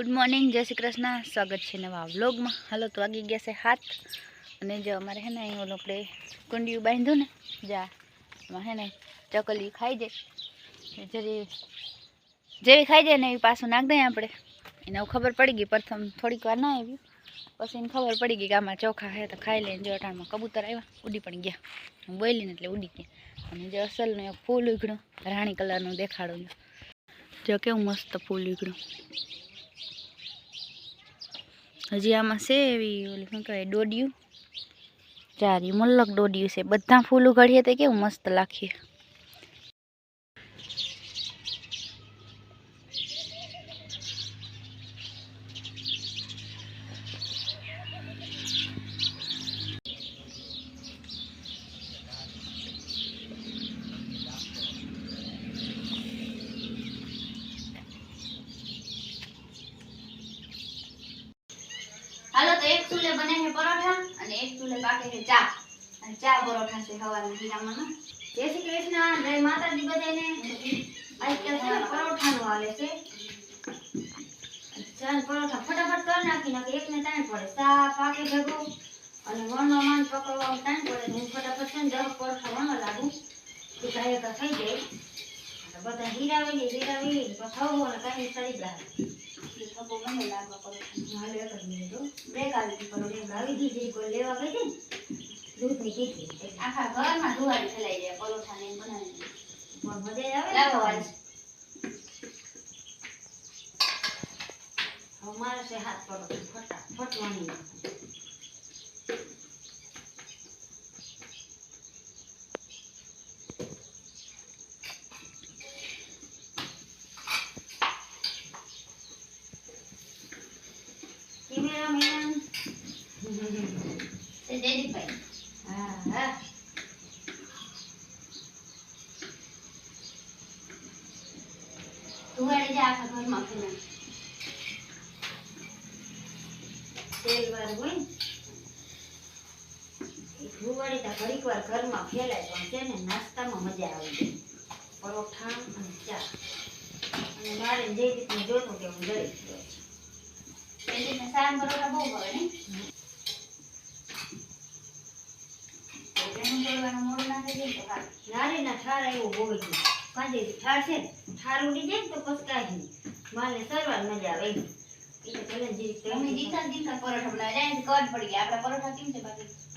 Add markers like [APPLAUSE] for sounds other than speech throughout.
Good morning જય શ્રી કૃષ્ણ. સ્વાગત છે નવા વ્લોગમાં. હાલો, તો વાગી ગયા છે હાથ અને જો અમારે હે ને અહીં ઓલો આપણે કુંડિયું બાંધ્યું ને, જા, એમાં હે ને ચકલી ખાઈ જાય. જરી જેવી ખાઈ જાય ને એવી પાછું નાખ દઈએ આપણે. એને ખબર પડી ગઈ, પ્રથમ થોડીક વાર ના આવ્યું પછી એને ખબર પડી ગઈ કે આમાં ચોખા હે તો ખાઈ લઈને જો અટાણમાં કબૂતર આવ્યા, ઉડી પણ ગયા. બોલીને એટલે ઉડી ગયા અને જે અસલનું એક ફૂલ ઉઘડ્યું રાણી કલરનું દેખાડું જો કેવું મસ્ત ફૂલ ઉઘડું હજી આમાં છે એવી ઓલી શું કહેવાય, દોડિયું? ચારી મલ્લક દોડિયું છે. બધા ફૂલ ઉગાડીએ તો કેવું મસ્ત લાખીએ હાલો તો એક ચૂલે બને છે પરોઠા અને છે ચા. અને ચા પરોઠા છે સવારના હીરામાં જય શ્રી કૃષ્ણ, જય માતાજી બધાને. પરોઠાનું આવે છે. ચા પરોઠા ફટાફટ કરી નાખી નાખે એકને ટાઈમ પડે. ચા પાકે ભેગું. અને વણવા માંડ પકડવા ટાઈમ પડે. હું ફટાફટ છે ને દસ પરોઠા વણવા લાગુ. તો તો થઈ જાય. બધા હીરાવી હીરાવી પછી અને કાંઈ સડી જાય. થપ્પો મને પણ બ્રેક આવી ગઈ જે કોઈ લેવા ગઈ હતી દૂધની કીધી આખા ઘરમાં ધુવાડી ફેલાઈ જાય પરોઠા ને બનાવી પણ મજા આવે ને ખાવાની. હવે મારે છે હાથ પડો ફટા વણી નાખવાના. કેમેરામેન તે જયદીપભાઈ હા હા ધુવાડી જા આખા ઘરમાં ફેલાય તેલ વાળું હોય ધુવાડી તો ઘડીક વાર ઘરમાં ફેલાય પણ છે ને નાસ્તામાં મજા આવી જાય અને ચા અને મારે જે રીતનું જોતું કે હું દઈ દઉં રીતના સાન પરોઠા બહુ ભાવે ને એનું કરવાનું મોડું નાખી દઈએ તો સારું. નારી ના ઠાર હોવી જોઈએ કાંજે ઠાર છે ને, ઠાર ઉડી જાય તો પછી કાંઈ નહીં. મારે સરવાર મજા આવે એમ. ઈ તો જે રીતે અમે દીઠા ને દીઠા પરોઠા બનાવ્યા જાય ને કડ પડી ગયા આપણા પરોઠા કેમ છે બાકી?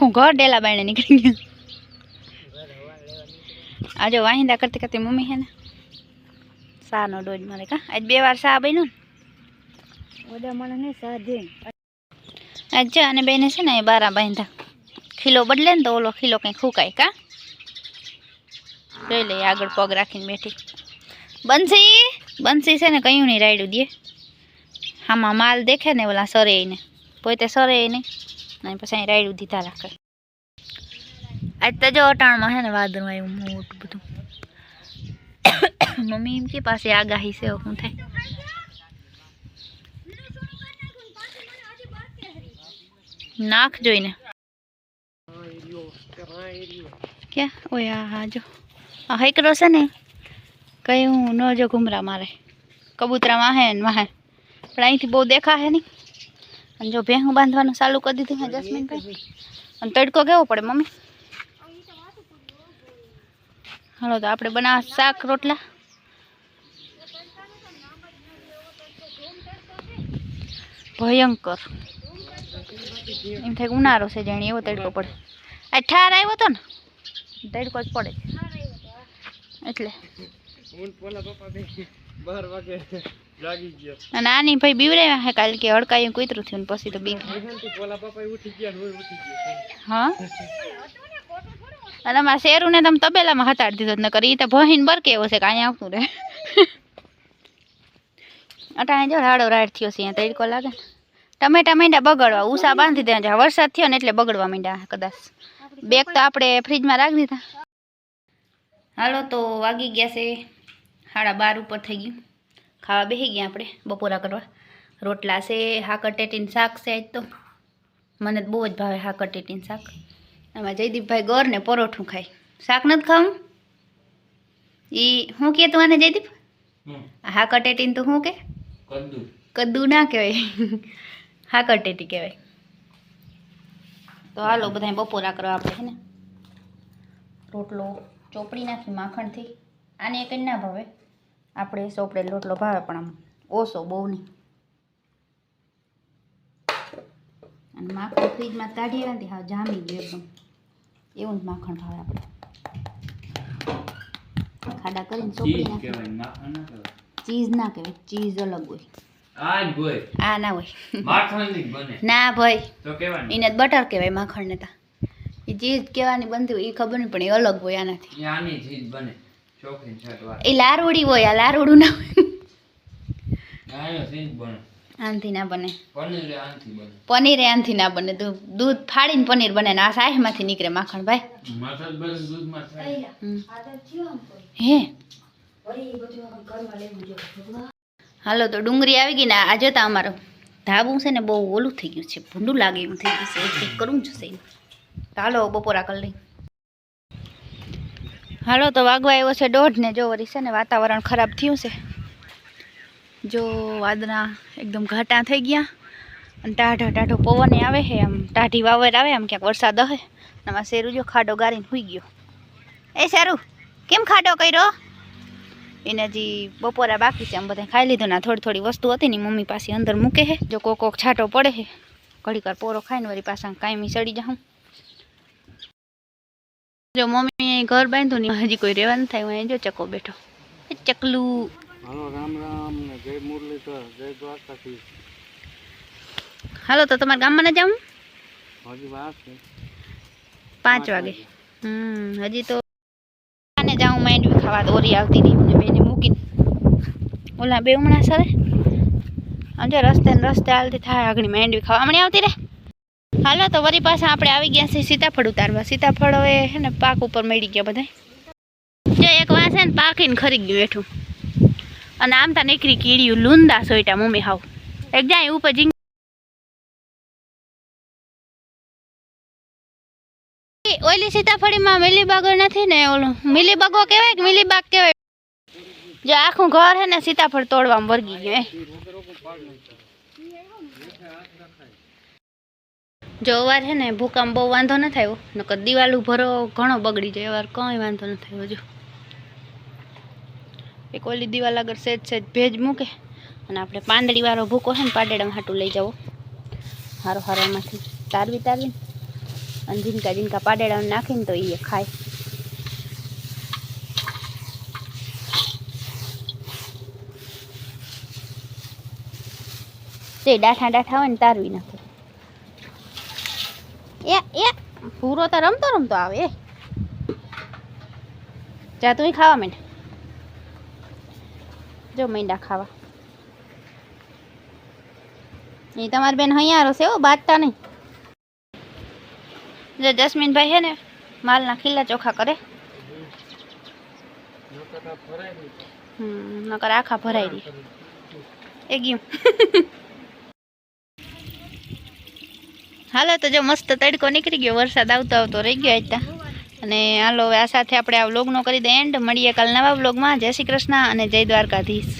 આખું ઘર ડેલા બાયણે નીકળી ગયું. આજે વાહિંદા કરતી કરતી મમ્મી હે ને સાનો ડોજ મારે કા? આજ બે વાર શા બન્યું ને? ઓડા મને ને સાધે આજ છે અને બેને છે ને એ બારા બાંધા. ખીલો બદલે ને તો ઓલો ખીલો કંઈ ખૂકાય કા? જોઈ લઈએ આગળ પગ રાખીને બેઠી. બંસી બંસી છે ને કયું નહીં રાયડું દે. આમાં માલ દેખે ને ઓલા સરે ને પોતે સરે નહીં. ને પછી રાયડું દીધા રાખે. આજ તો જો અટાણમાં હે ને વાદળમાં આવ્યું મોટું બધું. મમ્મી એમ કે પાસે આગાહી છે શું થાય. નાખ જોઈને. ક્યાં ઓય હા જો. આ હાઈકરો છે ને, કઈ હું ન જો ઘુમરા મારે. કબૂતરા માહે ને વાહે. પણ અહીંથી બહુ દેખાશે નહીં. અને જો ભેહું બાંધવાનું ચાલુ કરી દીધું હા જસ્મીનભાઈ. અને તડકો કેવો પડે મમ્મી? હાલો તો આપણે બનાવ શાક રોટલા? ભયંકર. એમ થાય ઉનાળો છે જાણે એવો તડકો પડે. આ ઠાર આવ્યો હતો ને? તડકો જ પડે. એટલે. બાર વાગે. લાગી ગયો. અને આની ભાઈ બીવરાવ્યા હે કાલે કે હડકાયું કૂતરું થયું ને પછી તો બીક. એનાથી પોલા બાપા ઉઠી ગયા ને હું ઉઠી ગયો. હા? અને અમારા શેરુને તમે તબેલામાં હતાડી દીધો નકર ઈ તો ભહીને બર કેવો છે કે અહીંયા આવતું રહે. અટાણે જો રાડો રાડ થયો છે અહીંયા તડકો લાગે ને. ટમેટા માંડ્યા બગડવા ઉષા બાંધી દે જ્યાં વરસાદ થયો ને એટલે બગડવા માંડ્યા કદાચ. બેગ તો આપણે ફ્રીજમાં રાખી દીધા. હાલો તો વાગી ગયા છે સાડા બાર ઉપર થઈ ગયું. ખાવા બેસી ગયા આપણે બપોરા કરવા. રોટલા છે હાકર ટેટીન શાક છે આજ તો. મને તો બહુ જ ભાવે હાકર ટેટીન શાક. એમાં જયદીપભાઈ ગોર ને પરોઠું ખાય. શાક નથી ખાવું? એ શું કે તું આને જયદીપ? આ હાકર ટેટીન તો શું કે? કદ્દુ. ના કહેવાય. હાકર ટેટી કહેવાય. તો હાલો બધા બપોરા કરવા આપણે છે ને. રોટલો ચોપડી નાખી માખણથી આને એક જ ના ભાવે. આપણે સોપડે લોટલો ભાવે પણ આમ ઓછો બહુ નહીં. અને માખણ ફ્રીજમાં કાઢીએ રાખી હા જામી ગયું એકદમ. એવું જ માખણ ભાવે આપણે. ખાડા કરીને ચોપડી નાખી માખણ ના ચીઝ ના કહેવાય ચીઝ અલગ હોય. આ ના હોય. માખણની ના ભાઈ. એને બટર કહેવાય માખણને તા. એ ચીઝ કહેવાની બનતી હોય એ ખબર નહીં પણ એ અલગ હોય આનાથી. આની બને. એ લારવડી હોય આ લારોડું ના આનથી ના બને. પનીર આનથી બને. પનીર આનથી ના બને. દૂધ દૂધ ફાડીને પનીર બને ને આ સાહેમાંથી નીકળે માખણ ભાઈ. હે? હાલો તો ડુંગળી આવી ગઈ ને આ જોતા અમારો ધાબું છે ને બહુ ઓલું થઈ ગયું છે. ભૂંડું લાગે એવું થઈ ગયું છે. એ ઠીક કરવું જશે. હાલો બપોરા કરી લઈ હાલો, તો વાગવા આવ્યો છે દોઢ ને જો વળી છે ને વાતાવરણ ખરાબ થયું છે. જો વાદળા એકદમ ઘાટા થઈ ગયા. અને ટાઢો ટાઢો પવન આવે છે, આમ ટાઢી વાવર આવે, આમ ક્યાંક વરસાદ હે આમાં શેરું જો ખાડો ગારીને હુઈ ગયો. એ શેરું, કેમ ખાડો કર્યો? એને હજી બપોરા બાકી છે, આમ બધા ખાઈ લીધું ને થોડી થોડી વસ્તુ હતી ને મમ્મી પાસે અંદર મૂકે છે. જો કોક કોક છાંટો પડે છે, ઘડીક વાર પોરો ખાઈને વળી પાછા કાયમી સડી જાઉં. જો મમ્મી અહીં ઘર બાંધ્યું ને હજી કોઈ રહેવાનું થાય અહીં જો ચકો બેઠો. ચકલું. હાલો રામ રામ ને જય મુરલીધર જય દ્વારકાથી હાલો તો તમારા ગામમાં ના જાઉં? હજી વાત છે. પાંચ વાગે. હમ હજી તો આને જાઉં માંડવી ખાવા ઓરી આવતી હતી મને બેને મૂકીને. ઓલા બે હમણાં સરે જો રસ્તે ને રસ્તે હાલતી થાય આગળ માંડવી ખાવા. હમણાં આવતી રે હાલો, તો વરી પાછા આપણે આવી ગયા છીએ સીતાફળ ઉતારવા. સીતાફળ હવે હે ને પાક ઉપર મળી ગયા બધા જો એક વાર છે ને પાકીને ખરી ગયું એઠું અને આમ તા નીકળી કીડ્યું, લૂંદા સોયટા મમ્મી હાવ. એક જાય ઉપર જીંગ ઓલી સીતાફળીમાં મિલીબાગો નથી ને ઓલું? મિલીબાગો કહેવાય કે મિલીબાગ કહેવાય? જો આખું ઘર હે ને સીતાફળ તોડવામાં વર્ગી ગયું એ જો અવાર છે ને, ભૂકંપ બહુ વાંધો ન થયો નકર દિવાલ ભરો ઘણો બગડી જાય. અવાર કંઈ વાંધો ન થયો હજુ. એક ઓલી દિવાલ આગળ સેજ સેજ ભેજ મૂકે અને આપણે પાંદડી વાળો ભૂકો છે ને પાડેડામાં હાટું લઈ જવો હારો હારો એમાંથી તારવી તારવી અને ઝીંકા ઝીંકા પાડેડા નાખીને તો એ ખાય. તે ડાઠા ડાઠા હોય ને તારવી નાખે એ એ. પૂરો તો રમતો રમતો આવે જા તું ખાવા માંડ. જો, મીંડા ખાવા. એ તમારી બેન અહીંયા છે હો, બાજતા નહીં. જો, જસ્મીનભાઈ છે ને, માલના ખીલા ચોખા કરે. નકર આખા ભરાઈ દે. એ ગયું. [LAUGHS] હાલો, તો જો મસ્ત તડકો નીકળી ગયો, વરસાદ આવતો આવતો રહી ગયો હતા અને હાલો, આ સાથે આપણે આ વ્લોગનો કરી દે એન્ડ મળીએ કાલ નવા વ્લોગમાં જય શ્રી કૃષ્ણ અને જય દ્વારકાધીશ.